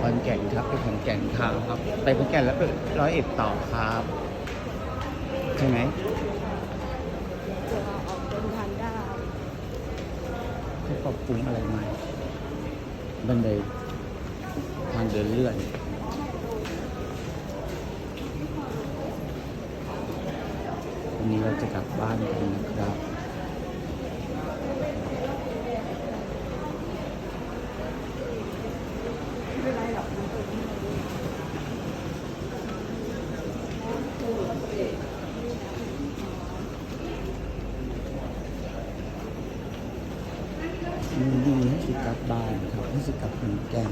คอนแก่นครับไปขอนแก่นครับครับ ไปขอนแก่นแล้วไปร้อยเอ็ดต่อครับ ใช่ไหมเผื่ออกเดินทางได้เขาปรับปรุงอะไรใหม่บันไดทางเดินเลื่อนวันนี้เราจะกลับบ้านกันนะครับ ไม่เป็นไรหรอกมันเป็นที่เรา มีดีให้สิก ลับบ้านครับให้สิกลับขอนแก่น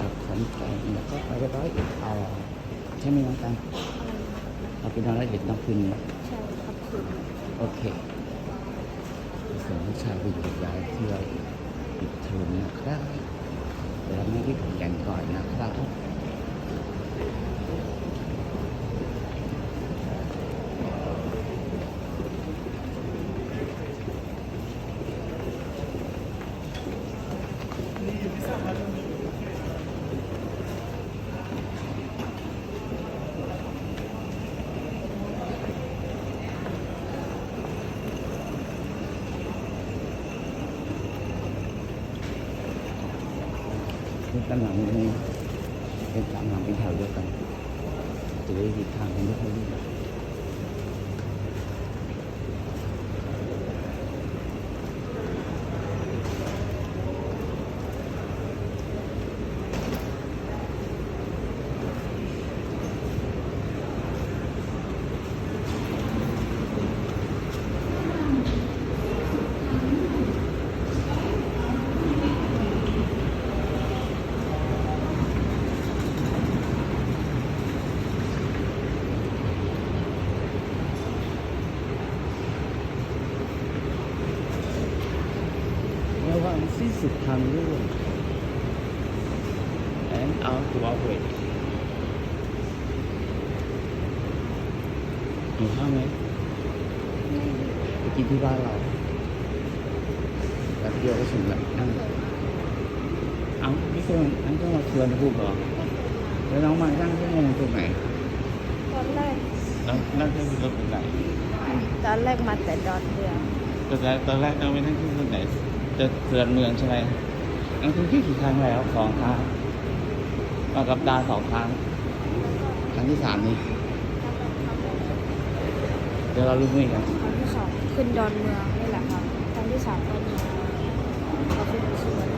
กลับขอนแก่นแล้วก็ไปร้อยเอ็ดต่อใช่ไหมน้องกันเราไปนอนร้อยเอ็ดนอกคืนนี้ใช่ครับคุณโอเคส่วนลูกชายไปอยู่กับยายเที่ยวปิดเทอมนะครับเดี๋ยวเราไม่ที่ขอนแก่นก่อนนะครับ ด้านหลังนี้เป็นสามหลังเป็นแถวเดียวกันจะได้ดีทางกันไม่ค่อยดี สิ้นสุดทางร่วม and out to our way หิวข้าวไหมไปกินที่บ้านเราแบบเดียวก็ถึงแล้วนั่งเอ้าพี่คนนั่นก็มาชวนพูดเหรอแล้วน้องมานั่งชั่วโมงตรงไหนตอนแรกนั่งนั่งเครื่องบินรถตรงไหนตอนแรกมาแต่ดอนเมือง ตอนแรกตอนแรกเราไม่นั่งเครื่องบินไหนจะเตือนเมืองใช่ไหมนั่งที่กี่ครั้งแล้วสองครั้งมากับดาสองครั้ง ครั้งที่สามนี่เดี๋ยวเราลุ้นกันครั้งที่สองขึ้นดอนเมืองนี่แหละครับครั้งที่สามก็มีเราขึ้นสวน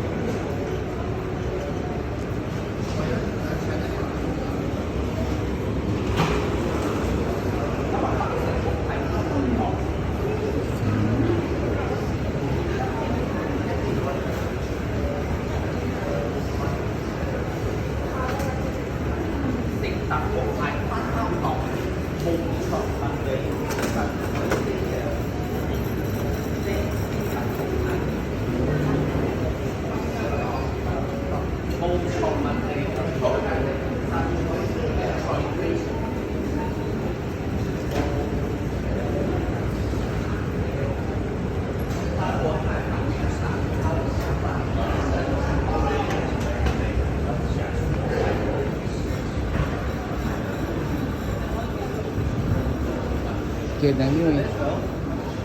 เกตไหนนี่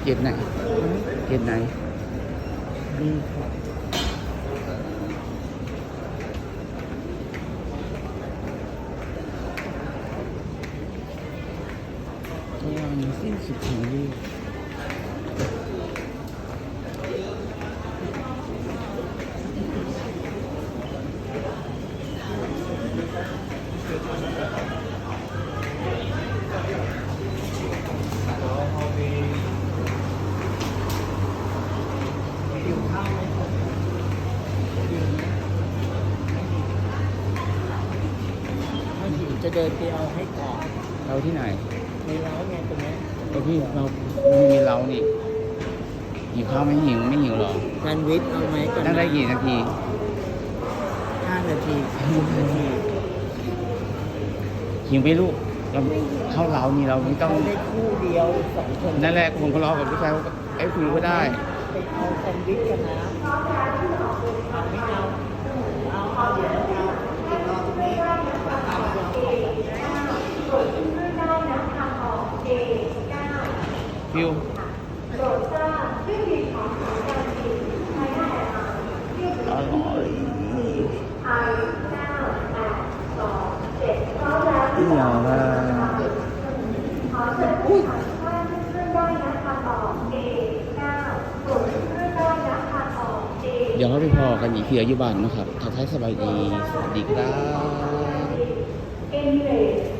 เกตไหนเกตไหนดีครับระหว่างสิ้นสุดของดี จะเดินไปเอาให้ก่อนเราที่ไหนในร้านไงตรงเนี้ยไอพี่เราไม่มีเรานี่หิวข้าวไม่หิวไม่หิวหรอแซนด์วิชเอาไหมก่อนนั่งได้กี่นาทีห้านาทีสิบนาทีหิวไหมลูกเราเข้าเรานี่เราไม่ต้องเขาได้คู่เดียวสองคนนั่นแหละผมก็รอกับผู้ชายเขาก็ไอ้ยคุยก็ได้ไปเอาแซนด์วิชกันนะเอาไม่เอาเอาเอาเดี๋ยวเอาเอาอตรงนี้ ฟิวอร่อยนี่เหรอว่าเดี๋ยวเราไปพอกันอีกทีอายุบันนะครับทักทายสบายดี สวัสดีครับ in.